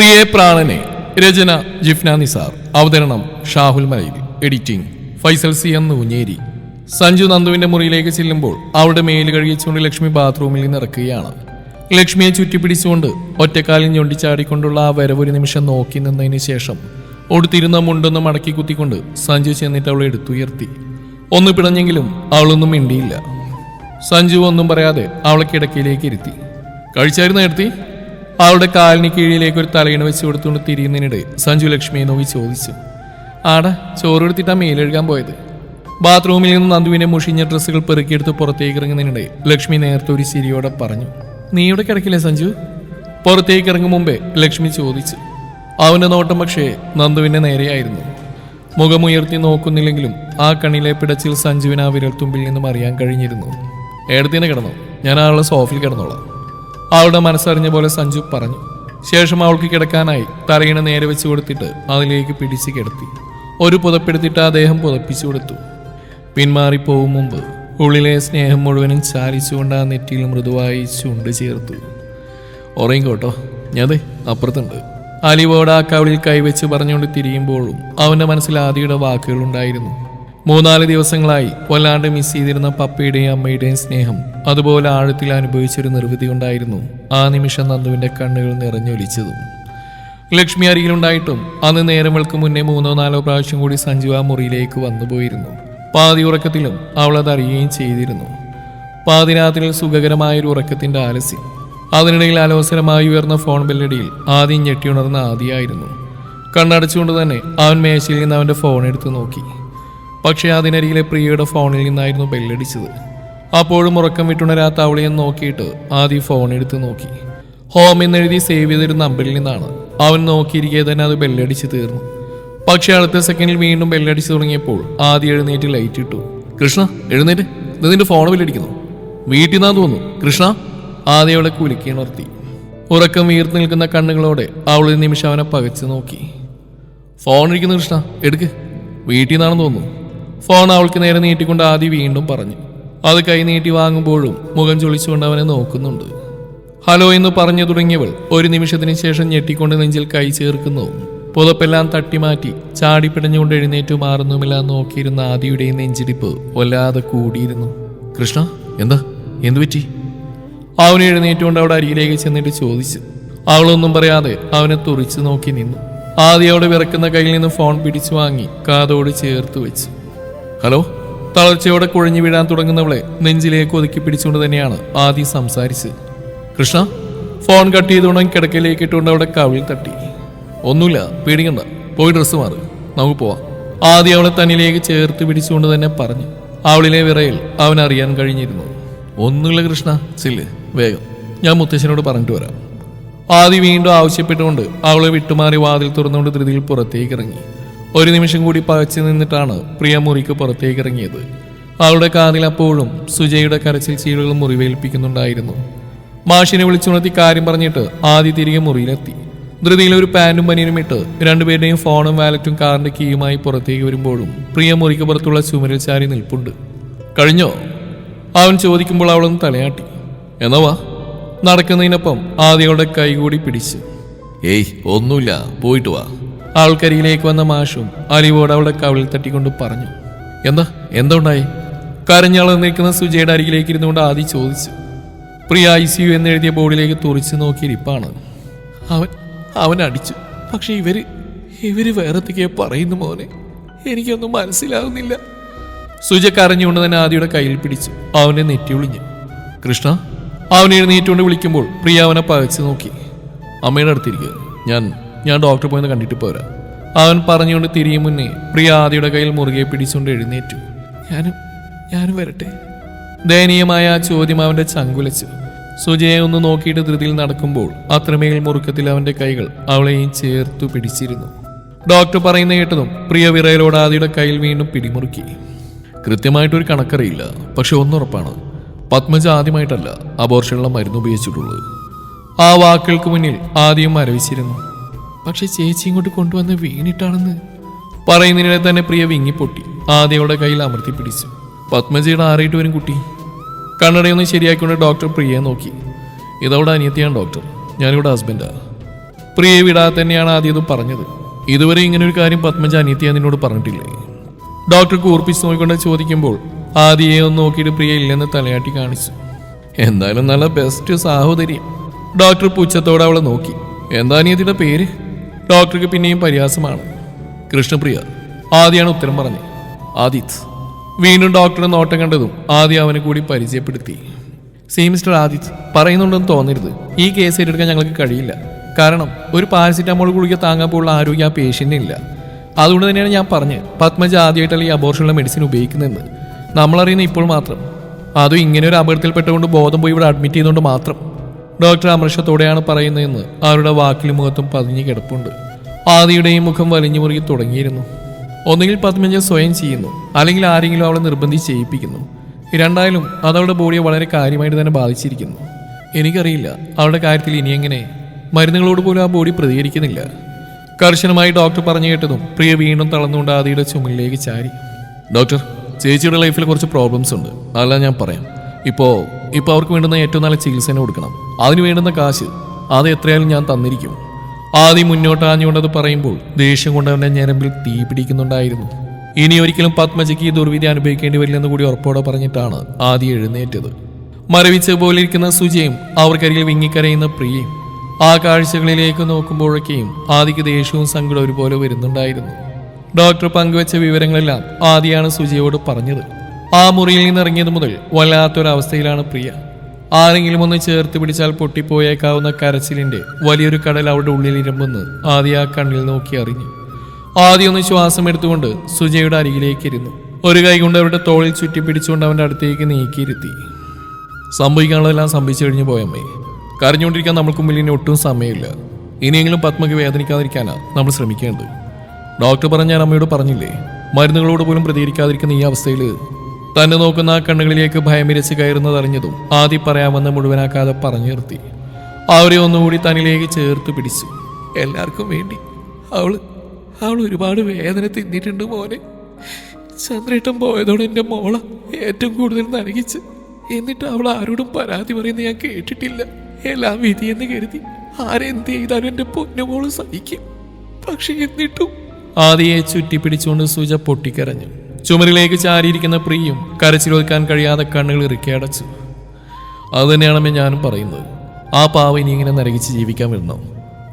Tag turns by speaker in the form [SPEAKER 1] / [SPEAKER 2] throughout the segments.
[SPEAKER 1] പ്രിയേ പ്രാണനെ രചന ജിഫ്നാനി നിസാർ അവതരണം ഷാഹുൽ മലയിൽ എഡിറ്റിംഗ് ഫൈസൽ സി എന്ന് ഉഞ്ഞേരി സഞ്ജു നന്ദുവിന്റെ മുറിയിലേക്ക് ചെല്ലുമ്പോൾ അവിടെ മേൽ കഴുകിച്ചുകൊണ്ട് ലക്ഷ്മി ബാത്റൂമിൽ നിന്ന് ഇറക്കുകയാണ് ലക്ഷ്മിയെ ചുറ്റിപ്പിടിച്ചുകൊണ്ട് ഒറ്റക്കാലിൽ ഞൊണ്ടിച്ചാടിക്കൊണ്ടുള്ള ആ വരവൊരു നിമിഷം നോക്കി നിന്നതിന് ശേഷം ഒടുത്തിരുന്ന മുണ്ടൊന്ന് മടക്കി കുത്തിക്കൊണ്ട് സഞ്ജു ചെന്നിട്ട് അവളെ എടുത്തുയർത്തി. ഒന്ന് പിടഞ്ഞെങ്കിലും അവളൊന്നും മിണ്ടിയില്ല. സഞ്ജു ഒന്നും പറയാതെ അവളെ കിടക്കയിലേക്ക് ഇരുത്തി. കഴിച്ചായിരുന്നു എടുത്തി? അവളുടെ കാലിന് കീഴിലേക്ക് ഒരു തലയിണ വെച്ച് കൊടുത്തുകൊണ്ട് തിരിയുന്നതിനിടെ സഞ്ജു ലക്ഷ്മിയെ നോക്കി ചോദിച്ചു. ആടാ ചോറ് എടുത്തിട്ടാ മേലെഴുകാൻ പോയത്? ബാത്റൂമിൽ നിന്ന് നന്ദുവിനെ മുഷിഞ്ഞ ഡ്രസ്സുകൾ പെറുക്കിയെടുത്ത് പുറത്തേക്ക് ഇറങ്ങുന്നതിനിടെ ലക്ഷ്മി നേരത്തെ ഒരു ചിരിയോടെ പറഞ്ഞു. നീ ഇവിടെ കിടക്കില്ലേ സഞ്ജു? പുറത്തേക്ക് ഇറങ്ങും മുമ്പേ ലക്ഷ്മി ചോദിച്ചു. അവന്റെ നോട്ടം പക്ഷേ നന്ദുവിന്റെ നേരെയായിരുന്നു. മുഖമുയർത്തി നോക്കുന്നില്ലെങ്കിലും ആ കണ്ണിലെ പിടച്ചിൽ സഞ്ജുവിന് ആ വിരൽത്തുമ്പിൽ നിന്നും അറിയാൻ കഴിഞ്ഞിരുന്നു. ഏടത്തിനെ കിടന്നു? ഞാൻ ആളുടെ സോഫിൽ കിടന്നോളാം. അവളുടെ മനസ്സറിഞ്ഞ പോലെ സഞ്ജു പറഞ്ഞു. ശേഷം അവൾക്ക് കിടക്കാനായി തറയിണ നേരെ വെച്ച് കൊടുത്തിട്ട് അതിലേക്ക് പിടിച്ച് കിടത്തി. ഒരു പുതപ്പെടുത്തിട്ട് അദ്ദേഹം പുതപ്പിച്ചു കൊടുത്തു. പിന്മാറിപ്പോവും മുമ്പ് ഉള്ളിലെ സ്നേഹം മുഴുവനും ചാലിച്ചുകൊണ്ട് ആ നെറ്റിയിൽ മൃദുവായി ചുണ്ട് ചേർത്തു ഉറങ്ങിക്കോട്ടോ ഞാതെ അപ്പുറത്തുണ്ട്. അലിവോട് ആ കവിളിൽ കൈവച്ച് പറഞ്ഞുകൊണ്ട് തിരിയുമ്പോഴും അവന്റെ മനസ്സിൽ ആദിയുടെ വാക്കുകളുണ്ടായിരുന്നു മൂന്നാൽ ദിവസങ്ങളായി വല്ലാണ്ട് മിസ് ചെയ്തിരുന്ന പപ്പയുടെയും അമ്മയുടെയും സ്നേഹം അതുപോലെ ആഴത്തിൽ അനുഭവിച്ചൊരു നിർവൃതി ഉണ്ടായിരുന്നു. ആ നിമിഷം നന്ദുവിന്റെ കണ്ണുകൾ നിറഞ്ഞൊലിച്ചതും. ലക്ഷ്മി അരികിലുണ്ടായിട്ടും അന്ന് നേരങ്ങൾക്ക് മുന്നേ മൂന്നോ നാലോ പ്രാവശ്യം കൂടി സഞ്ജു ആ മുറിയിലേക്ക് വന്നുപോയിരുന്നു പാതി ഉറക്കത്തിലും അവൾ അതറിയുകയും ചെയ്തിരുന്നു. പാതിരാത്രിയിൽ സുഖകരമായൊരു ഉറക്കത്തിന്റെ ആലസ്യം. അതിനിടയിൽ അലോസരമായി ഉയർന്ന ഫോൺ ബെല്ലടിയിൽ ആദ്യം ഞെട്ടിയുണർന്ന ആദിയായിരുന്നു. കണ്ണടച്ചുകൊണ്ട് തന്നെ അവൻ മേശയിൽ നിന്ന് അവന്റെ ഫോൺ എടുത്തു നോക്കി. പക്ഷേ അതിനരികിലെ പ്രിയയുടെ ഫോണിൽ നിന്നായിരുന്നു ബെല്ലടിച്ചത്. അപ്പോഴും ഉറക്കം വിട്ടുണരാത്ത അവളെ നോക്കിയിട്ട് ആദ്യം ഫോൺ എടുത്ത് നോക്കി. ഹോം എന്നെഴുതി സേവ് ചെയ്തൊരു നമ്പറിൽ നിന്നാണ്. അവൻ നോക്കിയിരിക്കെ തന്നെ അത് ബെല്ലടിച്ച് തീർന്നു. പക്ഷെ അടുത്ത സെക്കൻഡിൽ വീണ്ടും ബെല്ലടിച്ച് തുടങ്ങിയപ്പോൾ ആദ്യം എഴുന്നേറ്റ് ലൈറ്റ് ഇട്ടു. കൃഷ്ണ എഴുന്നേറ്റ്. നിന്റെ ഫോൺ ബെല്ലടിക്കുന്നു. വീട്ടിൽ നിന്നാ തോന്നുന്നു. കൃഷ്ണ. ആദ്യം അവളെ കുലുക്കി ഉണർത്തി. ഉറക്കം വീർത്ത് നിൽക്കുന്ന കണ്ണുകളോടെ അവൾ നിമിഷം അവനെ പകച്ചു നോക്കി. ഫോൺ ഇരിക്കുന്നു കൃഷ്ണ. എടുക്ക്. വീട്ടിൽ നിന്നാണെന്ന് തോന്നുന്നു. ഫോൺ അവൾക്ക് നേരെ നീട്ടിക്കൊണ്ട് ആദി വീണ്ടും പറഞ്ഞു. അത് കൈ നീട്ടി വാങ്ങുമ്പോഴും മുഖം ചൊളിച്ചുകൊണ്ട് അവനെ നോക്കുന്നുണ്ട്. ഹലോ എന്ന് പറഞ്ഞു തുടങ്ങിയവൾ ഒരു നിമിഷത്തിന് ശേഷം ഞെട്ടിക്കൊണ്ട് നെഞ്ചിൽ കൈ ചേർക്കുന്നു. പുതപ്പെല്ലാം തട്ടിമാറ്റി ചാടിപ്പിടഞ്ഞുകൊണ്ട് എഴുന്നേറ്റു മാറുന്നുമില്ല നോക്കിയിരുന്ന ആദിയുടെയും നെഞ്ചിടിപ്പ് വല്ലാതെ കൂടിയിരുന്നു. കൃഷ്ണ എന്താ? എന്തു പറ്റി? അവൻ എഴുന്നേറ്റുകൊണ്ട് അവിടെ അരികിലേക്ക് ചെന്നിട്ട് ചോദിച്ചു. അവളൊന്നും പറയാതെ അവനെ തുറിച്ചു നോക്കി നിന്നു. ആദ്യം അവിടെ വിറക്കുന്ന കയ്യിൽ നിന്ന് ഫോൺ പിടിച്ചു വാങ്ങി കാതോട് ചേർത്ത് വെച്ചു. ഹലോ? തളർച്ചയോടെ കുഴഞ്ഞു വീഴാൻ തുടങ്ങുന്നവളെ നെഞ്ചിലേക്ക് ഒതുക്കി പിടിച്ചുകൊണ്ട് തന്നെയാണ് ആദി സംസാരിച്ച് കൃഷ്ണ ഫോൺ കട്ട് ചെയ്തുകൊണ്ട് കിടക്കയിലേക്ക് ഇട്ടുകൊണ്ട് അവിടെ കവിൾ തട്ടി. ഒന്നുമില്ല പേടിക്കണ്ട. പോയി ഡ്രസ്സ് മാറി. നമുക്ക് പോവാം. ആദ്യം അവളെ തന്നിലേക്ക് ചേർത്ത് പിടിച്ചുകൊണ്ട് തന്നെ പറഞ്ഞു. അവളിലെ വിറയിൽ അവൻ അറിയാൻ കഴിഞ്ഞിരുന്നു. ഒന്നുമില്ല കൃഷ്ണ ചില്ല് വേഗം. ഞാൻ മുത്തശ്ശനോട് പറഞ്ഞിട്ട് വരാം. ആദി വീണ്ടും ആവശ്യപ്പെട്ടുകൊണ്ട് അവളെ വിട്ടുമാറി വാതിൽ തുറന്നുകൊണ്ട് ധൃതിയിൽ പുറത്തേക്ക് ഇറങ്ങി. ഒരു നിമിഷം കൂടി പകച്ചു നിന്നിട്ടാണ് പ്രിയ മുറിക്ക് പുറത്തേക്ക് ഇറങ്ങിയത്. അവളുടെ കാതിൽ അപ്പോഴും സുജയുടെ കരച്ചിൽ ചീലുകൾ മുറിവേൽപ്പിക്കുന്നുണ്ടായിരുന്നു. മാഷിനെ വിളിച്ചുണർത്തി കാര്യം പറഞ്ഞിട്ട് ആദ്യ തിരികെ മുറിയിലെത്തി. ധൃതിയിൽ ഒരു പാന്റും പനിയനും ഇട്ട് രണ്ടുപേരുടെയും ഫോണും വാലറ്റും കാറിന്റെ കീയുമായി പുറത്തേക്ക് വരുമ്പോഴും പ്രിയ മുറിക്ക് പുറത്തുള്ള ചുമരിൽ ചാരി നിൽപ്പുണ്ട്. കഴിഞ്ഞോ? അവൻ ചോദിക്കുമ്പോൾ അവളൊന്ന് തലയാട്ടി. എന്നവാ നടക്കുന്നതിനൊപ്പം ആദ്യയുടെ കൈകൂടി പിടിച്ച്. ഏയ് ഒന്നുമില്ല. പോയിട്ട് വാ. ആൾക്കരിയിലേക്ക് വന്ന മാഷും അലിവോട് അവളുടെ കവിളിൽ തട്ടിക്കൊണ്ട് പറഞ്ഞു എന്താ? എന്തുണ്ടായി? ഉണ്ടായി നിൽക്കുന്ന സുജയുടെ അരികിലേക്ക് ഇരുന്നുകൊണ്ട് ആദ്യം ചോദിച്ചു പ്രിയ ഐ സി യു എന്നെഴുതിയ ബോർഡിലേക്ക് തുറിച്ചു നോക്കിയിരിപ്പാണ്. അവൻ അവൻ അടിച്ചു. പക്ഷെ ഇവർ ഇവർ വേറെന്തൊക്കെയാ പറയുന്നു മോനെ. എനിക്കൊന്നും മനസ്സിലാവുന്നില്ല. സുജ കരഞ്ഞുകൊണ്ട് തന്നെ ആദിയുടെ കയ്യിൽ പിടിച്ചു. അവനെ നെറ്റി ഒളിഞ്ഞു. കൃഷ്ണ അവൻ എഴുന്നേറ്റുകൊണ്ട് വിളിക്കുമ്പോൾ പ്രിയ അവനെ പകച്ചു നോക്കി. അമ്മയുടെ അടുത്തിരിക്കുക ഞാൻ ഞാൻ ഡോക്ടറെ പോയെന്ന് കണ്ടിട്ട് പോരാ. അവൻ പറഞ്ഞുകൊണ്ട് തിരിയും മുന്നേ പ്രിയ ആദിയുടെ കയ്യിൽ മുറുകെ പിടിച്ചുകൊണ്ട് എഴുന്നേറ്റു. ഞാനും ഞാനും വരട്ടെ. ദയനീയമായ ആ ചോദ്യം അവന്റെ ചങ്കുലച്ചു. സുജയെ ഒന്ന് നോക്കിയിട്ട് ധൃതിയിൽ നടക്കുമ്പോൾ അത്രമേൽ മുറുക്കത്തിൽ അവന്റെ കൈകൾ അവളെയും ചേർത്തു പിടിച്ചിരുന്നു. ഡോക്ടർ പറയുന്ന കേട്ടതും പ്രിയ വിറയലോട് ആദിയുടെ കയ്യിൽ വീണ്ടും പിടിമുറുക്കി. കൃത്യമായിട്ടൊരു കണക്കറിയില്ല പക്ഷെ ഒന്നുറപ്പാണ്. പത്മജ ആദ്യമായിട്ടല്ല അബോർഷനുള്ള മരുന്ന് ഉപയോഗിച്ചിട്ടുള്ളത്. ആ വാക്കുകൾക്ക് മുന്നിൽ ആദ്യം മരവിച്ചിരുന്നു. പക്ഷെ ചേച്ചി ഇങ്ങോട്ട് കൊണ്ടുവന്ന് വീണിട്ടാണെന്ന്. പറയുന്നതിനിടെ തന്നെ പ്രിയ വിങ്ങിപ്പൊട്ടി. ആദ്യയുടെ കയ്യിൽ അമർത്തി പിടിച്ചു. പത്മജിയുടെ ആറിയിട്ട് വരും കുട്ടി. കണ്ണടയൊന്ന് ശരിയാക്കിക്കൊണ്ട് ഡോക്ടർ പ്രിയയെ നോക്കി. ഇതവിടെ അനിയത്തിയാണ് ഡോക്ടർ. ഞാനിവിടെ ഹസ്ബൻഡാ. പ്രിയെ വിടാതെ തന്നെയാണ് ആദ്യം പറഞ്ഞത്. ഇതുവരെ ഇങ്ങനെ ഒരു കാര്യം പത്മജ അനിയത്തിയ നിന്നോട് പറഞ്ഞിട്ടില്ലേ? ഡോക്ടർ കൂർപ്പിച്ച് നോക്കിക്കൊണ്ട് ചോദിക്കുമ്പോൾ ആദ്യയെ ഒന്ന് നോക്കിയിട്ട് പ്രിയ ഇല്ലെന്ന് തലയാട്ടി കാണിച്ചു. എന്തായാലും നല്ല ബെസ്റ്റ് സാഹോദര്യം ഡോക്ടർ പുച്ഛത്തോടെ അവളെ നോക്കി. എന്താ അനിയത്തിയുടെ പേര്? ഡോക്ടർക്ക് പിന്നെയും പരിഹാസമാണ്. കൃഷ്ണപ്രിയ ആദ്യാണ് ഉത്തരം പറഞ്ഞത്. ആദിത് വീണ്ടും ഡോക്ടറെ നോട്ടം കണ്ടതും ആദ്യ അവനെ കൂടി പരിചയപ്പെടുത്തി. സി മിസ്റ്റർ ആദിത് പറയുന്നുണ്ടെന്ന് തോന്നരുത്. ഈ കേസ് ഏറ്റെടുക്കാൻ ഞങ്ങൾക്ക് കഴിയില്ല. കാരണം ഒരു പാരസിറ്റമോൾ ഗുളിക താങ്ങാൻ പോലുള്ള ആരോഗ്യം ആ ഇല്ല. അതുകൊണ്ട് തന്നെയാണ് ഞാൻ പറഞ്ഞത്. പത്മജ ആദ്യമായിട്ടല്ല ഈ അബോർഷനുള്ള മെഡിസിൻ ഉപയോഗിക്കുന്നതെന്ന്. നമ്മളറിയുന്ന ഇപ്പോൾ മാത്രം. അതും ഇങ്ങനെ ഒരു അപകടത്തിൽപ്പെട്ടുകൊണ്ട് ബോധം പോയി ഇവിടെ അഡ്മിറ്റ് ചെയ്തുകൊണ്ട് മാത്രം. ഡോക്ടർ അമർഷത്തോടെയാണ് പറയുന്നതെന്ന് അവരുടെ വാക്കിലും മുഖത്തും പതിഞ്ഞു കിടപ്പുണ്ട്. ആദിയുടെയും മുഖം വലിഞ്ഞു മുറുകി തുടങ്ങിയിരുന്നു. ഒന്നുകിൽ പത്മജ സ്വയം ചെയ്യുന്നു അല്ലെങ്കിൽ ആരെങ്കിലും അവളെ നിർബന്ധിച്ച് ചെയ്യിപ്പിക്കുന്നു. രണ്ടായാലും അതവളുടെ ബോഡിയെ വളരെ കാര്യമായിട്ട് തന്നെ ബാധിച്ചിരിക്കുന്നു. എനിക്കറിയില്ല അവളുടെ കാര്യത്തിൽ ഇനി എങ്ങനെ? മരുന്നുകളോട് പോലും ആ ബോഡി പ്രതികരിക്കുന്നില്ല. കർശനമായി ഡോക്ടർ പറഞ്ഞു കേട്ടതും പ്രിയ വീണ്ടും തളർന്നുകൊണ്ട് ആദിയുടെ ചുമലിലേക്ക് ചാരി. ഡോക്ടർ ചേച്ചിയുടെ ലൈഫിൽ കുറച്ച് പ്രോബ്ലംസ് ഉണ്ട്. അതെല്ലാം ഞാൻ പറയാം. ഇപ്പോ ഇപ്പൊ അവർക്ക് വേണ്ടുന്ന ഏറ്റവും നല്ല ചികിത്സ കൊടുക്കണം. അതിന് വേണ്ടുന്ന കാശ് അത് എത്രയായാലും ഞാൻ തന്നിരിക്കും. ആദ്യം മുന്നോട്ട് ആഞ്ഞുകൊണ്ടത് പറയുമ്പോൾ ദേഷ്യം കൊണ്ട് അവന്റെ ഞരമ്പിൽ തീ പിടിക്കുന്നുണ്ടായിരുന്നു. ഇനി ഒരിക്കലും പത്മജയ്ക്ക് ഈ ദുർവിധി അനുഭവിക്കേണ്ടി വരില്ലെന്ന് കൂടി ഉറപ്പോടെ പറഞ്ഞിട്ടാണ് ആദ്യം എഴുന്നേറ്റത്. മരവിച്ച പോലെ ഇരിക്കുന്ന സുജയും അവർക്കരികിൽ വിങ്ങിക്കരയുന്ന പ്രിയയും ആ കാഴ്ചകളിലേക്ക് നോക്കുമ്പോഴൊക്കെയും ആദിക്ക് ദേഷ്യവും സങ്കടവും ഒരുപോലെ വരുന്നുണ്ടായിരുന്നു. ഡോക്ടർ പങ്കുവച്ച വിവരങ്ങളെല്ലാം ആദിയാണ് സുജയോട് പറഞ്ഞത്. ആ മുറിയിൽ നിന്ന് ഇറങ്ങിയത് മുതൽ വല്ലാത്തൊരവസ്ഥയിലാണ് പ്രിയ. ആരെങ്കിലും ഒന്ന് ചേർത്ത് പിടിച്ചാൽ പൊട്ടിപ്പോയേക്കാവുന്ന കരച്ചിലിന്റെ വലിയൊരു കടൽ അവളുടെ ഉള്ളിൽ ഇരുമ്പെന്ന് ആദ്യ ആ കണ്ണിൽ നോക്കി അറിഞ്ഞു. ആദ്യം ഒന്ന് ശ്വാസം എടുത്തുകൊണ്ട് സുജയുടെ അരികിലേക്ക് ഇരുന്നു. ഒരു കൈ കൊണ്ട് അവരുടെ തോളിൽ ചുറ്റി പിടിച്ചുകൊണ്ട് അവന്റെ അടുത്തേക്ക് നീക്കിയിരുത്തി സംഭവിക്കാനുള്ളതെല്ലാം സംഭവിച്ചു കഴിഞ്ഞു പോയമ്മേ കരഞ്ഞുകൊണ്ടിരിക്കാൻ നമുക്ക് മുന്നിൽ ഇനി ഒട്ടും സമയമില്ല. ഇനിയെങ്കിലും പത്മയ്ക്ക് വേദനിക്കാതിരിക്കാനാണ് നമ്മൾ ശ്രമിക്കേണ്ടത്. ഡോക്ടർ പറഞ്ഞ ഞാൻ അമ്മയോട് പറഞ്ഞില്ലേ മരുന്നുകളോട് പോലും പ്രതികരിക്കാതിരിക്കുന്ന ഈ അവസ്ഥയിൽ തന്നെ നോക്കുന്ന ആ കണ്ണുകളിലേക്ക് ഭയമിരച്ച് കയറുന്നതറിഞ്ഞതും ആദി പറയാമെന്ന് മുഴുവനാക്കാതെ പറഞ്ഞു നിർത്തി. അവരെ ഒന്നുകൂടി തന്നിലേക്ക് ചേർത്ത് പിടിച്ചു. എല്ലാവർക്കും വേണ്ടി. അവൾ അവൾ ഒരുപാട് വേദന തിന്നിട്ടുണ്ട് മോനെ. ചന്ദ്രേട്ടൻ പോയതോടെ എന്റെ മോള ഏറ്റവും കൂടുതൽ നനകിച്ച് എന്നിട്ട് അവൾ ആരോടും പരാതി പറയുന്നത് ഞാൻ കേട്ടിട്ടില്ല. എല്ലാം വിധിയെന്ന് കരുതി ആരെന്ത് ചെയ്താലും എന്റെ പൊന്നുമോൾ സഹിക്കും. പക്ഷെ എന്നിട്ടും ആദിയെ ചുറ്റിപ്പിടിച്ചുകൊണ്ട് സുജ പൊട്ടിക്കരഞ്ഞു. ചുമരിലേക്ക് ചാരിയിരിക്കുന്ന പ്രിയും കരച്ചിലൊതുക്കാൻ കഴിയാതെ കണ്ണുകൾ ഇറുക്കി അടച്ചു. അത് തന്നെയാണമ്മേ ഞാനും പറയുന്നത്. ആ പാവ ഇനി ഇങ്ങനെ നരകിച്ച് ജീവിക്കാൻ വരണോ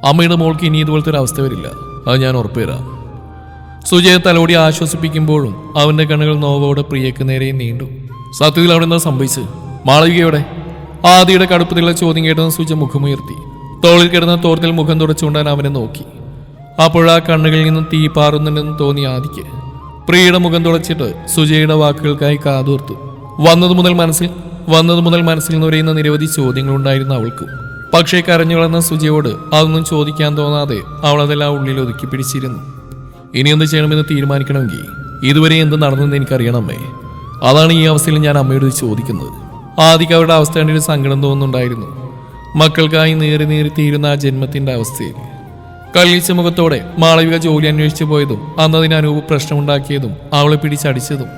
[SPEAKER 1] അമ്മയുടെ മോൾക്ക് ഇനി ഇതുപോലത്തെ ഒരു അവസ്ഥ വരില്ല. അത് ഞാൻ ഉറപ്പുതരാം സുജയെ തലോടി ആശ്വസിപ്പിക്കുമ്പോഴും അവന്റെ കണ്ണുകൾ നോവോടെ പ്രിയക്ക് നേരെ നീണ്ടു. സത്യത്തിൽ അവിടെ എന്താ സംഭവിച്ചത്? മാളവികയോടെ? ആദിയുടെ കടുപ്പത്തിലുള്ള ചോദ്യം കേട്ടെന്ന് സുജ മുഖമുയർത്തി. തോളിൽ കിടന്ന തോർത്തിൽ മുഖം തുടച്ചുകൊണ്ടാൻ അവനെ നോക്കി. അപ്പോഴാ കണ്ണുകളിൽ നിന്നും തീ പാറുന്നുണ്ടെന്ന് തോന്നി ആദിക്ക്. പ്രിയയുടെ മുഖം തുടച്ചിട്ട് സുജയുടെ വാക്കുകൾക്കായി കാതോർത്തു. വന്നത് മുതൽ മനസ്സിൽ വന്നത് മുതൽ മനസ്സിൽ നിറയുന്ന നിരവധി ചോദ്യങ്ങളുണ്ടായിരുന്നു അവൾക്ക്. പക്ഷേ കരഞ്ഞു വളർന്ന സുജയോട് അതൊന്നും ചോദിക്കാൻ തോന്നാതെ അവൾ അതെല്ലാം ഉള്ളിൽ ഒതുക്കി പിടിച്ചിരുന്നു. ഇനി എന്ത് ചെയ്യണമെന്ന് തീരുമാനിക്കണമെങ്കിൽ ഇതുവരെ എന്ത് നടന്നെന്ന് എനിക്കറിയണമേ അതാണ് ഈ അവസ്ഥയിൽ ഞാൻ അമ്മയോട് ചോദിക്കുന്നത്. ആദ്യം അവരുടെ അവസ്ഥ കണ്ടിട്ട് സങ്കടം തോന്നുന്നുണ്ടായിരുന്നു. മക്കൾക്കായി നേരി നേരി തീരുന്ന ആ ജന്മത്തിന്റെ അവസ്ഥയിൽ കല്ലിച്ച മുഖത്തോടെ മാളവിക ജോലി അന്വേഷിച്ചു പോയതും അന്നതിന് അനൂപ് പ്രശ്നമുണ്ടാക്കിയതും അവളെ പിടിച്ചടിച്ചതും.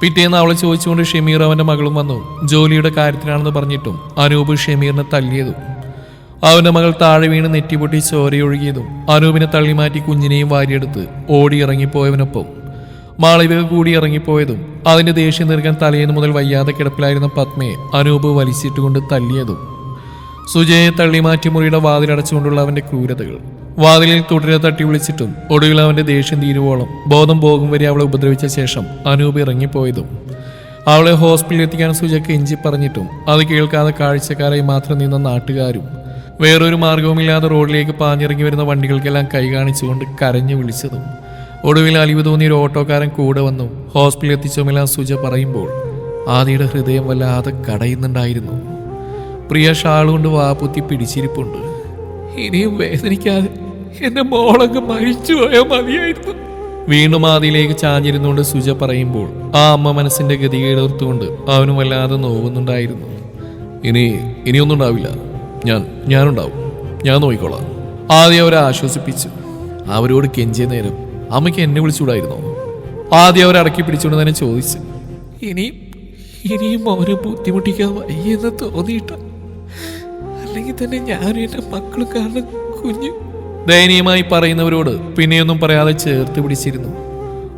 [SPEAKER 1] പിറ്റേന്ന് അവളെ ചോദിച്ചുകൊണ്ട് ഷമീർ അവന്റെ മകളും വന്നു. ജോലിയുടെ കാര്യത്തിനാണെന്ന് പറഞ്ഞിട്ടും അനൂപ് ഷമീറിനെ തല്ലിയതും. അവന്റെ മകൾ താഴെ വീണ് നെറ്റിപൊട്ടി ചോരയൊഴുകിയതും അനൂപിനെ തള്ളിമാറ്റി കുഞ്ഞിനെയും വാരിയെടുത്ത് ഓടി ഇറങ്ങിപ്പോയവനൊപ്പം. മാളവിക കൂടി ഇറങ്ങിപ്പോയതും അതിന്റെ ദേഷ്യം തീർക്കാൻ തലേന്ന് മുതൽ വയ്യാതെ കിടപ്പിലായിരുന്ന പത്മയെ അനൂപ് വലിച്ചിട്ടുകൊണ്ട് തല്ലിയതും. സുജയെ തള്ളിമാറ്റി മുറിയുടെ വാതിലടച്ചുകൊണ്ടുള്ള അവന്റെ ക്രൂരതകൾ. വാതിലിൽ തുടരെ തട്ടി വിളിച്ചിട്ടും ഒടുവിൽ അവന്റെ ദേഷ്യം തീരുവോളം ബോധം പോകും വരെ അവളെ ഉപദ്രവിച്ച ശേഷം അനൂപ് ഇറങ്ങിപ്പോയതും. അവളെ ഹോസ്പിറ്റലിൽ എത്തിക്കാൻ സുജയ്ക്ക് എഞ്ചി പറഞ്ഞിട്ടും അത് കേൾക്കാതെ കാഴ്ചക്കാരായി മാത്രം നിന്ന നാട്ടുകാരും വേറൊരു മാർഗവുമില്ലാതെ റോഡിലേക്ക് പാഞ്ഞിറങ്ങി വരുന്ന വണ്ടികൾക്കെല്ലാം കൈ കാണിച്ചുകൊണ്ട് കരഞ്ഞു വിളിച്ചതും. ഒടുവിൽ അലിവ് തോന്നിയ ഒരു ഓട്ടോക്കാരൻ കൂടെ വന്നു ഹോസ്പിറ്റലിൽ എത്തിച്ചുമെല്ലാം സുജ പറയുമ്പോൾ ആദിയുടെ ഹൃദയം വല്ലാതെ കടയുന്നുണ്ടായിരുന്നു. പ്രിയ ഷാൾ കൊണ്ട് വാപ്പുത്തി പിടിച്ചിരിപ്പുണ്ട്. ഇനിയും വേദനിക്കാതെ എന്റെ മോളങ്ങ് മരിച്ചു പോയാൽ മതിയായിരുന്നു. വീണ്ടും ആദിയിലേക്ക് ചാഞ്ഞിരുന്നുകൊണ്ട് സുജ പറയുമ്പോൾ ആ അമ്മ മനസ്സിന്റെ ഗതികേടോർത്തുകൊണ്ട് അവനും വല്ലാതെ നോവുന്നുണ്ടായിരുന്നു. ഇനി ഇനിയൊന്നും ഉണ്ടാവില്ല ഞാൻ ഞാനുണ്ടാവും. ഞാൻ നോക്കിക്കോളാം ആദ്യം അവരെ ആശ്വസിപ്പിച്ചു. അവരോട് കെഞ്ചിയ നേരം അമ്മയ്ക്ക് എന്നെ വിളിച്ചുകൂടായിരുന്നോ? ആദ്യം അവരെ അടക്കി പിടിച്ചുകൊണ്ട് തന്നെ ചോദിച്ചു. ഇനിയും ഇനിയും അവരെ ബുദ്ധിമുട്ടിക്കാൻ വയ്യെന്ന് തോന്നിയിട്ട അല്ലെങ്കിൽ തന്നെ ഞാനും എന്റെ മക്കളും കാരണം കുഞ്ഞു. ദയനീയമായി പറയുന്നവരോട് പിന്നെയൊന്നും പറയാതെ ചേർത്ത് പിടിച്ചിരുന്നു.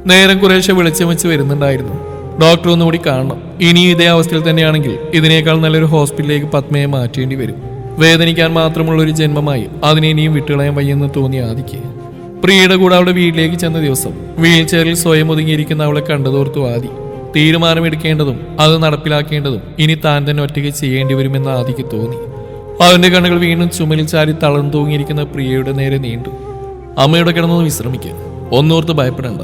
[SPEAKER 1] നേരം കുറേശ്ശെ വെളിച്ചം വെച്ച് വരുന്നുണ്ടായിരുന്നു. ഡോക്ടർ ഒന്നുകൂടി കാണണം. ഇനിയും ഇതേ അവസ്ഥയിൽ തന്നെയാണെങ്കിൽ ഇതിനേക്കാൾ നല്ലൊരു ഹോസ്പിറ്റലിലേക്ക് പത്മയെ മാറ്റേണ്ടി വരും. വേദനിക്കാൻ മാത്രമുള്ള ഒരു ജന്മമായി അതിനെ ഇനിയും വിട്ടുകളയാൻ വയ്യെന്ന് തോന്നി ആദിക്ക്. പ്രിയയുടെ കൂടെ അവളുടെ വീട്ടിലേക്ക് ചെന്ന ദിവസം വീൽ ചെയറിൽ സ്വയം ഒതുങ്ങിയിരിക്കുന്ന അവളെ കണ്ടതോർത്തു ആദി. തീരുമാനമെടുക്കേണ്ടതും അത് നടപ്പിലാക്കേണ്ടതും ഇനി താൻ തന്നെ ഒറ്റയ്ക്ക് ചെയ്യേണ്ടി വരുമെന്ന് ആദിക്ക് തോന്നി. അവന്റെ കണ്ണുകൾ വീണ്ടും ചുമലിൽ ചാരി തളർന്നു തൂങ്ങിയിരിക്കുന്ന പ്രിയയുടെ നേരെ നീണ്ടു. അമ്മയുടെ കിടന്നൊന്ന് വിശ്രമിക്കുക ഒന്നോർത്ത് ഭയപ്പെടേണ്ട.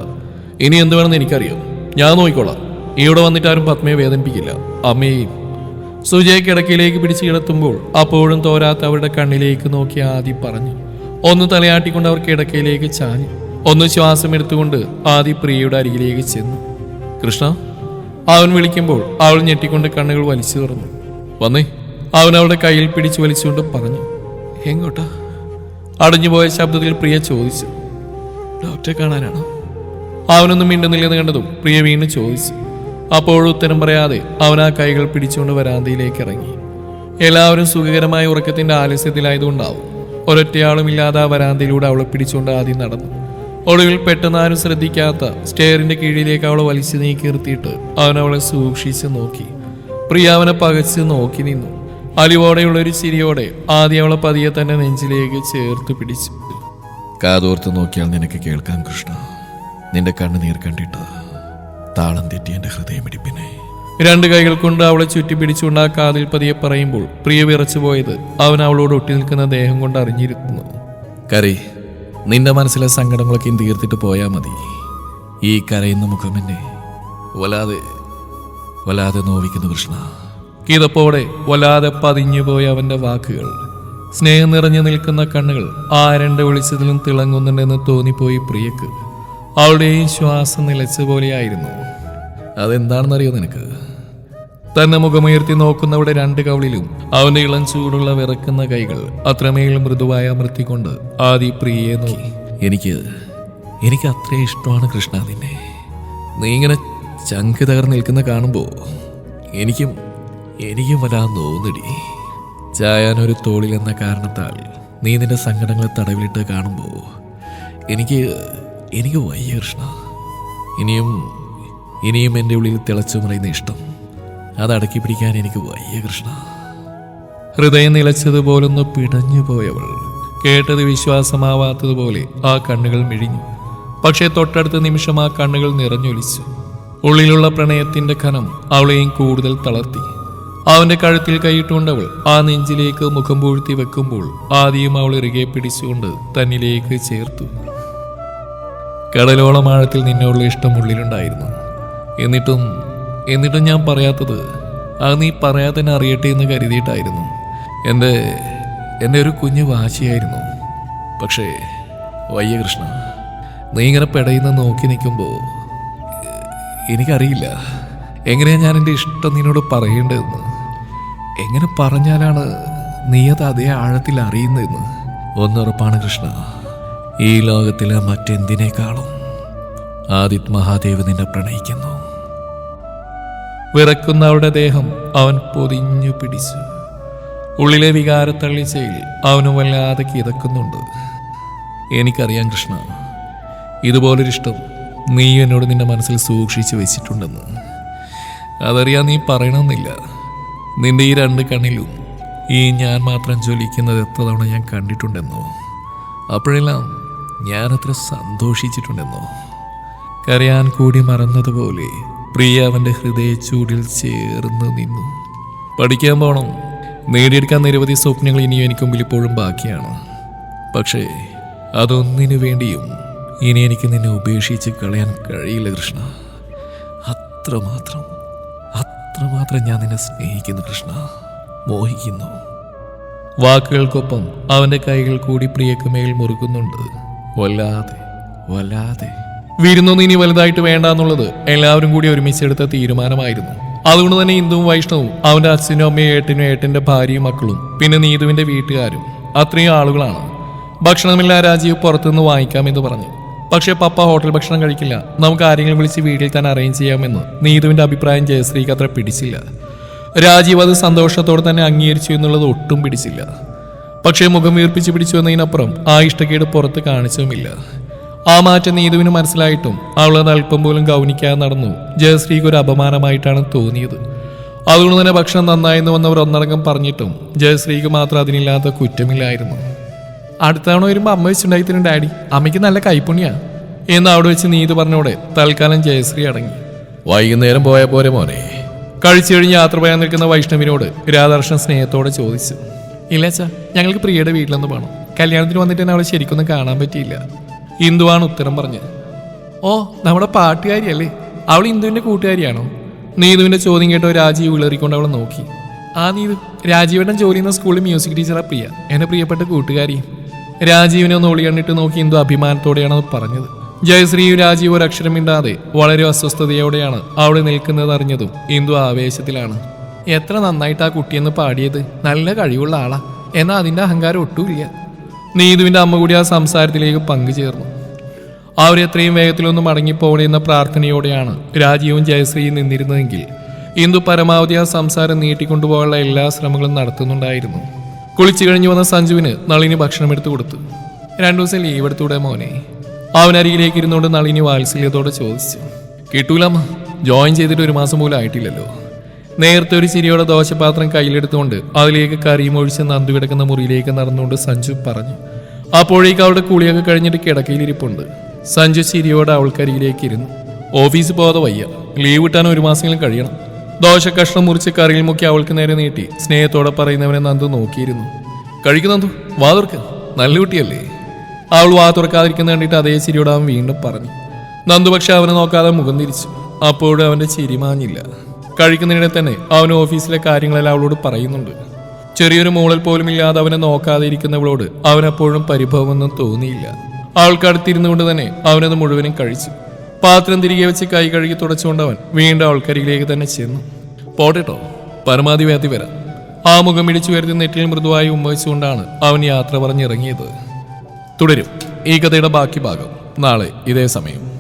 [SPEAKER 1] ഇനി എന്ത് വേണമെന്ന് എനിക്കറിയാം. ഞാൻ നോക്കിക്കോളാം. ഇവിടെ വന്നിട്ട് ആരും പത്മയെ വേദനിപ്പിക്കില്ല. അമ്മയെയും. സുജയെ കിടക്കയിലേക്ക് പിടിച്ചു കിടത്തുമ്പോൾ അപ്പോഴും തോരാത്ത അവരുടെ കണ്ണിലേക്ക് നോക്കി ആദി പറഞ്ഞു. ഒന്ന് തലയാട്ടിക്കൊണ്ട് അവർ കിടക്കയിലേക്ക് ചാഞ്ഞു. ഒന്ന് ശ്വാസം എടുത്തുകൊണ്ട് ആദി പ്രിയയുടെ അരികിലേക്ക് ചെന്നു. കൃഷ്ണ അവൻ വിളിക്കുമ്പോൾ അവൾ ഞെട്ടിക്കൊണ്ട് കണ്ണുകൾ വലിച്ചു തുറന്നു. വന്നേ. അവൻ അവളുടെ കയ്യിൽ പിടിച്ചു വലിച്ചുകൊണ്ട് പറഞ്ഞു എങ്ങോട്ടാ? അടഞ്ഞുപോയ ശബ്ദത്തിൽ പ്രിയ ചോദിച്ചു ഡോക്ടറെ കാണാനാണോ? അവനൊന്നും മിണ്ടുന്നില്ലെന്ന് കണ്ടതും പ്രിയ വീണ്ടും ചോദിച്ചു അപ്പോഴും ഉത്തരം പറയാതെ അവൻ ആ കൈകൾ പിടിച്ചുകൊണ്ട് വരാന്തയിലേക്ക് ഇറങ്ങി. എല്ലാവരും സുഖകരമായ ഉറക്കത്തിന്റെ ആലസ്യത്തിലായതുകൊണ്ടാവും ഒരൊറ്റയാളും ഇല്ലാതെ ആ വരാന്തയിലൂടെ അവളെ പിടിച്ചുകൊണ്ട് ആദ്യം നടന്നു. ഒടുവിൽ പെട്ടെന്ന് ആരും ശ്രദ്ധിക്കാത്ത സ്റ്റെയറിന്റെ കീഴിലേക്ക് അവളെ വലിച്ചു നീക്കി നിർത്തിയിട്ട് അവൻ അവളെ സൂക്ഷിച്ച് നോക്കി. പ്രിയ അവനെ പകച്ച് നോക്കി നിന്നു. അലിവോടെയുള്ള ഒരു ചിരിയോടെ ആദ്യം അവളെ പതിയെ തന്നെ നെഞ്ചിലേക്ക് ചേർത്ത് പിടിച്ചു.
[SPEAKER 2] കാതോർത്ത് നോക്കിയാൽ നിനക്ക് കേൾക്കാം കൃഷ്ണ. നിന്റെ കണ്ണുനീർ കണ്ടിട്ട് താളം തെറ്റി എന്റെ ഹൃദയമിടിപ്പിനെ.
[SPEAKER 1] രണ്ട് കൈകൾ കൊണ്ട് അവളെ ചുറ്റി പിടിച്ചുകൊണ്ട് ആ കാതിൽ പതിയെ പറയുമ്പോൾ പ്രിയ വിറച്ചു പോയത് അവൻ അവളോട് ഒട്ടി നിൽക്കുന്ന ദേഹം കൊണ്ട് അറിഞ്ഞിരുന്നു.
[SPEAKER 2] കറി നിന്റെ മനസ്സിലെ സങ്കടങ്ങളൊക്കെ തീർത്തിട്ട് പോയാൽ മതി. ഈ കരയുന്ന മുഖം എന്നെ വല്ലാതെ വല്ലാതെ നോവിക്കുന്നു കൃഷ്ണ.
[SPEAKER 1] കിതപ്പോടെ വല്ലാതെ പതിഞ്ഞുപോയ അവന്റെ വാക്കുകൾ. സ്നേഹം നിറഞ്ഞു നിൽക്കുന്ന കണ്ണുകൾ ആരണ്ട വിളിച്ചതിലും തിളങ്ങുന്നുണ്ടെന്ന് തോന്നിപ്പോയി പ്രിയക്ക്. അവളുടെയും ശ്വാസം നിലച്ച പോലെയായിരുന്നു
[SPEAKER 2] അതെന്താണെന്നറിയോ നിനക്ക്?
[SPEAKER 1] തന്നെ മുഖമുയർത്തി നോക്കുന്നവിടെ രണ്ട് കവളിലും അവന്റെ ഇളം ചൂടുള്ള വിറക്കുന്ന കൈകൾ അത്രമേൽ മൃദുവായി അമർത്തിക്കൊണ്ട് ആദി പ്രിയയെ നോക്കി.
[SPEAKER 2] എനിക്ക് എനിക്ക് അത്രേ ഇഷ്ടമാണ് കൃഷ്ണ നിന്നെ. നീ ഇങ്ങനെ ചങ്ക് തകർന്ന് നിൽക്കുന്ന കാണുമ്പോൾ എനിക്കും എനിക്കും വല്ലാതെ തോന്നിടി. ചായാൻ ഒരു തോളിൽ എന്ന കാരണത്താൽ നീ നിന്റെ സങ്കടങ്ങളെ തടവിലിട്ട് കാണുമ്പോൾ എനിക്ക് എനിക്ക് വയ്യ കൃഷ്ണ. ഇനിയും ഇനിയും എന്റെ ഉള്ളിൽ തിളച്ചു മറയുന്ന ഇഷ്ടം. അത് അടക്കി പിടിക്കാൻ എനിക്ക് വയ്യ കൃഷ്ണ.
[SPEAKER 1] ഹൃദയം നിലച്ചതുപോലൊന്ന് പിടഞ്ഞു പോയവൾ കേട്ടത് വിശ്വാസമാവാത്തതുപോലെ ആ കണ്ണുകൾ മിഴിഞ്ഞു. പക്ഷേ തൊട്ടടുത്ത നിമിഷം ആ കണ്ണുകൾ നിറഞ്ഞൊലിച്ചു. ഉള്ളിലുള്ള പ്രണയത്തിന്റെ കനം അവളെയും കൂടുതൽ തളർത്തി. അവന്റെ കഴുത്തിൽ കൈയിട്ടുകൊണ്ടവൾ ആ നെഞ്ചിലേക്ക് മുഖം പൂഴ്ത്തി വെക്കുമ്പോൾ ആദ്യം അവൾ ഇറുകെ പിടിച്ചുകൊണ്ട് തന്നിലേക്ക് ചേർത്തു. കടലോളം ആഴത്തിൽ നിന്നോടുള്ള ഇഷ്ടം ഉള്ളിലുണ്ടായിരുന്നു. എന്നിട്ടും എന്നിട്ടും ഞാൻ പറയാത്തത് അത് നീ പറയാതെ തന്നെ അറിയട്ടെ എന്ന് കരുതിയിട്ടായിരുന്നു. എന്റെ എന്റെ ഒരു കുഞ്ഞു വാശിയായിരുന്നു. പക്ഷേ വയ്യ കൃഷ്ണ നീ ഇങ്ങനെ പെടയുന്ന നോക്കി നിൽക്കുമ്പോൾ എനിക്കറിയില്ല. എങ്ങനെയാണ് ഞാൻ എന്റെ ഇഷ്ടം നിന്നോട് പറയേണ്ടതെന്ന്? എങ്ങനെ പറഞ്ഞാലാണ് നീ അത് അതേ ആഴത്തിൽ അറിയുന്നതെന്ന്? ഒന്നുറപ്പാണ് കൃഷ്ണ. ഈ ലോകത്തിലെ മറ്റെന്തിനേക്കാളും ആദിത് മഹാദേവ് നിന്നെ പ്രണയിക്കുന്നു. വിറക്കുന്ന അവളുടെ ദേഹം അവൻ പൊതിഞ്ഞു പിടിച്ചു. ഉള്ളിലെ വികാരത്തള്ളിച്ചയിൽ അവന് വല്ലാതെ കിതക്കുന്നുണ്ട്. എനിക്കറിയാം കൃഷ്ണ ഇതുപോലൊരിഷ്ടം നീ എന്നോട് നിന്റെ മനസ്സിൽ സൂക്ഷിച്ചു വെച്ചിട്ടുണ്ടെന്ന്. അതറിയാൻ നീ പറയണമെന്നില്ല. നിന്റെ ഈ രണ്ട് കണ്ണിലും ഈ ഞാൻ മാത്രം ജ്വലിക്കുന്നത് എത്ര തവണ ഞാൻ കണ്ടിട്ടുണ്ടെന്നോ? അപ്പോഴെല്ലാം ഞാനത്ര സന്തോഷിച്ചിട്ടുണ്ടെന്നോ? കരയാൻ കൂടി മറന്നതുപോലെ പ്രിയ അവന്റെ ഹൃദയച്ചൂടിൽ ചേർന്ന് നിന്നു. പഠിക്കാൻ പോണം. നേടിയെടുക്കാൻ നിരവധി സ്വപ്നങ്ങൾ ഇനിയും എനിക്ക് മുമ്പിൽ ഇപ്പോഴും ബാക്കിയാണ്. പക്ഷേ അതൊന്നിനു വേണ്ടിയും ഇനി എനിക്ക് നിന്നെ ഉപേക്ഷിച്ച് കളയാൻ കഴിയില്ല കൃഷ്ണ. അത്രമാത്രം അത്രമാത്രം ഞാൻ നിന്നെ സ്നേഹിക്കുന്നു കൃഷ്ണ. മോഹിക്കുന്നു. വാക്കുകൾക്കൊപ്പം അവന്റെ കൈകൾ കൂടി പ്രിയക്ക് മേൽ മുറുകുന്നുണ്ട്. വല്ലാതെ വല്ലാതെ. വിരുന്നൊന്നും ഇനി വലുതായിട്ട് വേണ്ട എന്നുള്ളത് എല്ലാവരും കൂടി ഒരുമിച്ച് ഒരുമിച്ചെടുത്ത തീരുമാനമായിരുന്നു. അതുകൊണ്ട് തന്നെ ഇന്ദുവും വൈഷ്ണവും അവന്റെ അച്ഛനും അമ്മയും ഏട്ടനും ഏട്ടന്റെ ഭാര്യയും മക്കളും പിന്നെ നീതുവിന്റെ വീട്ടുകാരും അത്രയും ആളുകളാണ്. ഭക്ഷണമില്ലാ രാജീവ് പുറത്തുനിന്ന് വാങ്ങിക്കാമെന്ന് പറഞ്ഞു. പക്ഷേ പപ്പ ഹോട്ടൽ ഭക്ഷണം കഴിക്കില്ല. നമുക്ക് ആരെങ്കിലും വിളിച്ച് വീട്ടിൽ തന്നെ അറേഞ്ച് ചെയ്യാമെന്ന്. നീതുവിന്റെ അഭിപ്രായം ജയശ്രീക്ക് അത്ര പിടിച്ചില്ല. രാജീവ് അത് സന്തോഷത്തോടെ തന്നെ അംഗീകരിച്ചു എന്നുള്ളത് ഒട്ടും പിടിച്ചില്ല. പക്ഷേ മുഖം വീർപ്പിച്ച് പിടിച്ചു എന്നതിനപ്പുറം ആ ഇഷ്ടക്കേട് പുറത്ത് കാണിച്ചതുമില്ല ആ മാറ്റം നീതുവിന് മനസ്സിലായിട്ടും അവളത് അല്പം പോലും ഗൗനിക്കാതെ നടന്നു. ജയശ്രീക്ക് ഒരു അപമാനമായിട്ടാണ് തോന്നിയത്. അതുകൊണ്ട് തന്നെ ഭക്ഷണം നന്നായെന്ന് വന്നവർ ഒന്നടങ്കം പറഞ്ഞിട്ടും ജയശ്രീക്ക് മാത്രം അതിനില്ലാത്ത കുറ്റമില്ലായിരുന്നു. അടുത്ത തവണ വരുമ്പോൾ അമ്മ വെച്ചിട്ടുണ്ടായി തരും ഡാഡി. അമ്മയ്ക്ക് നല്ല കൈപ്പുണ്യാ. എന്ന് അവിടെ വെച്ച് നീ ഇത് പറഞ്ഞോടെ തൽക്കാലം ജയശ്രീ അടങ്ങി.
[SPEAKER 2] വൈകുന്നേരം പോയ പോരെ മോനെ.
[SPEAKER 1] കഴിച്ചു കഴിഞ്ഞ് യാത്ര പോയാൻ നിൽക്കുന്ന വൈഷ്ണവിനോട് രാധാകൃഷ്ണൻ സ്നേഹത്തോടെ ചോദിച്ചു. ഇല്ല അച്ഛാ ഞങ്ങൾക്ക് പ്രിയയുടെ വീട്ടിലൊന്ന് പോകണം കല്യാണത്തിന് വന്നിട്ട് തന്നെ അവളെ ശരിക്കൊന്നും കാണാൻ പറ്റിയില്ല. ഇന്ദുവാണ് ഉത്തരം പറഞ്ഞത്. ഓ നമ്മുടെ പാട്ടുകാരിയല്ലേ? അവൾ ഇന്ദുവിന്റെ കൂട്ടുകാരിയാണോ? നീതുവിന്റെ ചോദ്യം കേട്ടോ രാജീവ് വിളറിക്കൊണ്ട് അവളെ നോക്കി. ആ നീതു രാജീവേട്ടൻ ജോലി ചെയ്യുന്ന സ്കൂളിൽ മ്യൂസിക് ടീച്ചറാ പ്രിയ. എന്റെ പ്രിയപ്പെട്ട കൂട്ടുകാരി. രാജീവിനെ ഒന്ന് ഒളിയണ്ണിട്ട് നോക്കി എന്തോ അഭിമാനത്തോടെയാണ് അത് പറഞ്ഞത്. ജയശ്രീയും രാജീവ് ഒരു അക്ഷരമിണ്ടാതെ വളരെ അസ്വസ്ഥതയോടെയാണ് അവിടെ നിൽക്കുന്നത് അറിഞ്ഞതും ഇന്ദു ആവേശത്തിലാണ്. എത്ര നന്നായിട്ട് ആ കുട്ടിയെന്ന് പാടിയത്. നല്ല കഴിവുള്ള ആളാ. എന്നാൽ അതിന്റെ അഹങ്കാരം ഒട്ടുമില്ല. നീതുവിന്റെ അമ്മ കൂടി ആ സംസാരത്തിലേക്ക് പങ്കുചേർന്നു. അവർ എത്രയും വേഗത്തിലൊന്ന് മടങ്ങിപ്പോകണേ എന്ന പ്രാർത്ഥനയോടെയാണ് രാജീവും ജയശ്രീയും നിന്നിരുന്നതെങ്കിൽ ഇന്ദു പരമാവധി ആ സംസാരം നീട്ടിക്കൊണ്ടുപോകാനുള്ള എല്ലാ ശ്രമങ്ങളും നടത്തുന്നുണ്ടായിരുന്നു. കുളിച്ചു കഴിഞ്ഞു വന്ന സഞ്ജുവിന് നളിനി ഭക്ഷണം എടുത്തു കൊടുത്തു. രണ്ടു ദിവസം ലീവ് എടുത്തൂടെ മോനെ. അവനരികിലേക്ക് ഇരുന്നുകൊണ്ട് നളിനി വാത്സല്യത്തോടെ ചോദിച്ചു. കിട്ടൂലമ്മ ജോയിൻ ചെയ്തിട്ട് ഒരു മാസം പോലും ആയിട്ടില്ലല്ലോ. നേരത്തെ ഒരു ചിരിയോടെ ദോശപാത്രം കയ്യിലെടുത്തുകൊണ്ട് അതിലേക്ക് കറിയും ഒഴിച്ച് നന്ദു കിടക്കുന്ന മുറിയിലേക്ക് നടന്നുകൊണ്ട് സഞ്ജു പറഞ്ഞു. അപ്പോഴേക്ക് അവളുടെ കുളിയൊക്കെ കഴിഞ്ഞിട്ട് കിടക്കയിലിരിപ്പുണ്ട്. സഞ്ജു ചിരിയോടെ അവൾക്കരികിലേക്ക് ഇരുന്നു. ഓഫീസിൽ പോകാതെ വയ്യ. ലീവ് കിട്ടാൻ ഒരു മാസമെങ്കിലും കഴിയണം. ദോശ കഷ്ണം മുറിച്ച് കറിയിൽ മുക്കി അവൾക്ക് നേരെ നീട്ടി സ്നേഹത്തോടെ പറയുന്നവനെ നന്ദു നോക്കിയിരുന്നു. കഴിക്കുന്ന നന്ദു വാ തുറക്ക്. നല്ല കുട്ടിയല്ലേ. അവൾ വാ തുറക്കാതിരിക്കുന്ന കണ്ടിട്ട് അതേ ചിരിയോട് അവൻ വീണ്ടും പറഞ്ഞു. നന്ദു പക്ഷെ അവനെ നോക്കാതെ മുഖം തിരിച്ചു. അപ്പോഴും അവന്റെ ചിരി മാഞ്ഞില്ല. കഴിക്കുന്നതിനിടെ തന്നെ അവൻ ഓഫീസിലെ കാര്യങ്ങളെല്ലാം അവളോട് പറയുന്നുണ്ട്. ചെറിയൊരു മൂളൽ പോലും ഇല്ലാതെ അവനെ നോക്കാതെ ഇരിക്കുന്നവളോട് അവനെപ്പോഴും പരിഭവമൊന്നും തോന്നിയില്ല. അവൾക്കടുത്തിരുന്നു കൊണ്ട് തന്നെ അവനത് മുഴുവനും കഴിച്ചു. പാത്രം തിരികെ വെച്ച് കൈ കഴുകി തുടച്ചുകൊണ്ടവൻ വീണ്ടും അവൾക്കരികിലേക്ക് തന്നെ ചെന്നു. പോട്ടെട്ടോ പരമാവധി വ്യാധി വരാം. ആ മുഖം ഇടിച്ചു വരുത്തി നെറ്റിൽ മൃദുവായി ഉമ്മവിച്ചുകൊണ്ടാണ് അവൻ യാത്ര പറഞ്ഞിറങ്ങിയത്. തുടരും. ഈ കഥയുടെ ബാക്കി ഭാഗം നാളെ ഇതേ സമയം.